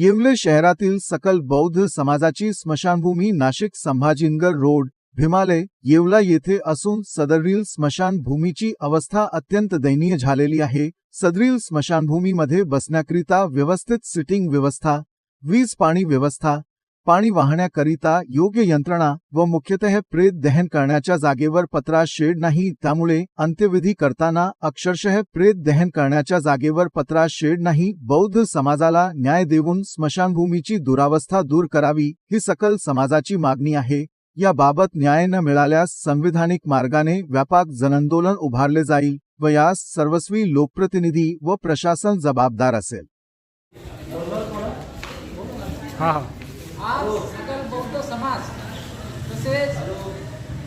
येवले शहरातील सकल बौद्ध समाजाची स्मशानभूमी नाशिक संभाजीनगर रोड भीमालय येवला येथे असून सदरील स्मशानभूमीची अवस्था अत्यंत दयनीय झालेली आहे. सदरील स्मशानभूमीमध्ये बसण्याकरिता व्यवस्थित सिटिंग व्यवस्था वीज पाणी व्यवस्था पाणी वाहण्याकरिता योग्य यंत्रणा व मुख्यतः प्रेत दहन करण्याच्या जागेवर पत्रा शेड नाही त्यामुळे अंत्यविधी करताना अक्षरशः प्रेत दहन करण्याच्या जागेवर पत्रा शेड नाही बौद्ध समाजाला न्याय देऊन स्मशानभूमीची दुरावस्था दूर करावी ही सकल समाजाची मागणी आहे. याबाबत न्याय न मिळाल्यास संविधानिक मार्गाने व्यापक जनआंदोलन उभारले जाईल व यास सर्वस्वी लोकप्रतिनिधी व प्रशासन जबाबदार असेल. हा हा. आज सकल बौद्ध समाज तसेच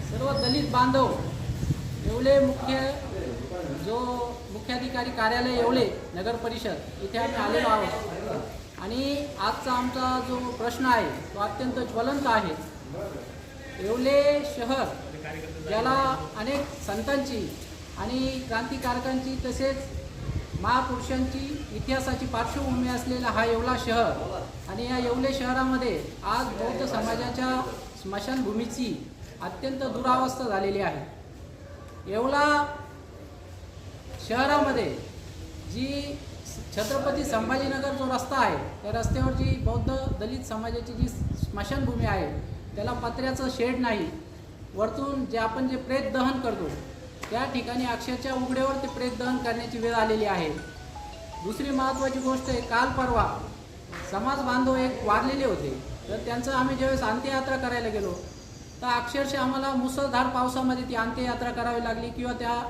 सर्व दलित बांधव येवले मुख्य जो मुख्याधिकारी कार्यालय येवले नगर परिषद इथे आम्ही आलेलो आहोत. आणि आजचा आमचा जो प्रश्न आहे तो अत्यंत ज्वलंत आहे. येवले शहर ज्याला अनेक संतांची आणि क्रांतिकारकांची तसेच महापुरुषांची इतिहासाची पार्श्वभूमी असलेला हा येवला शहर आणि या येवले शहरामध्ये आज बौद्ध समाजाच्या स्मशानभूमीची अत्यंत दुरावस्था झालेली आहे. येवला शहरामध्ये जी छत्रपती संभाजीनगर जो रस्ता आहे त्या रस्त्यावर जी बौद्ध दलित समाजाची जी स्मशानभूमी आहे त्याला पत्र्याचं शेड नाही. वरतून जे आपण जे प्रेत दहन करतो त्या ठिकाणी अक्षरच्या उघड्यावर ते प्रेत दहन करण्याची वेळ आलेली आहे. दुसरी महत्त्वाची गोष्ट आहे काल परवा समाज बांधव एक वारलेले होते. तर त्यांचं आम्ही ज्यावेळेस अंत्ययात्रा करायला गेलो तर अक्षरशः आम्हाला मुसळधार पावसामध्ये ती अंत्ययात्रा करावी लागली किंवा त्या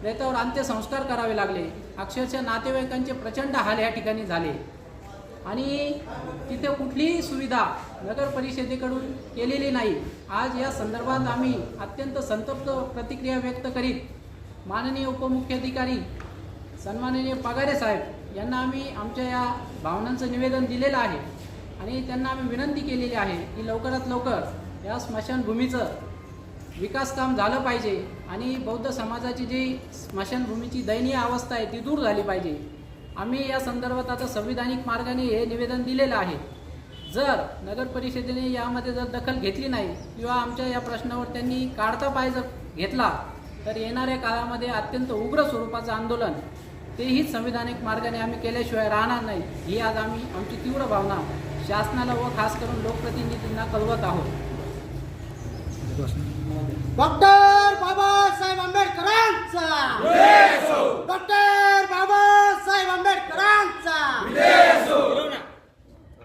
प्रेतावर अंत्यसंस्कार करावे लागले. अक्षरशः नातेवाईकांचे प्रचंड हाल या ठिकाणी झाले. आणि तिथे कुठलीही सुविधा नगर परिषदेकडून केलेली नाही. आज या संदर्भात आम्ही अत्यंत संतप्त प्रतिक्रिया व्यक्त करीत माननीय उपमुख्याधिकारी सन्माननीय पगारे साहेब यांना आम्ही आमच्या या भावनांचं निवेदन दिलेलं आहे आणि त्यांना आम्ही विनंती केलेली आहे की लवकरात लवकर या स्मशानभूमीचं विकासकाम झालं पाहिजे आणि बौद्ध समाजाची जी स्मशानभूमीची दयनीय अवस्था आहे ती दूर झाली पाहिजे. आम्ही या संदर्भात आता संविधानिक मार्गाने हे निवेदन दिलेलं आहे. जर नगर परिषदेने यामध्ये जर दखल घेतली नाही किंवा आमच्या या प्रश्नावर त्यांनी काढता पाय जर घेतला तर येणाऱ्या काळामध्ये अत्यंत उग्र स्वरूपाचं आंदोलन तेही संविधानिक मार्गाने आम्ही केल्याशिवाय राहणार नाही ही आज आम्ही आमची तीव्र भावना शासनाला व खास करून लोकप्रतिनिधींना कळवत आहोत. डॉक्टर बाबासाहेब आंबेडकरांचा! डॉक्टर बाबासाहेब आंबेडकरांचा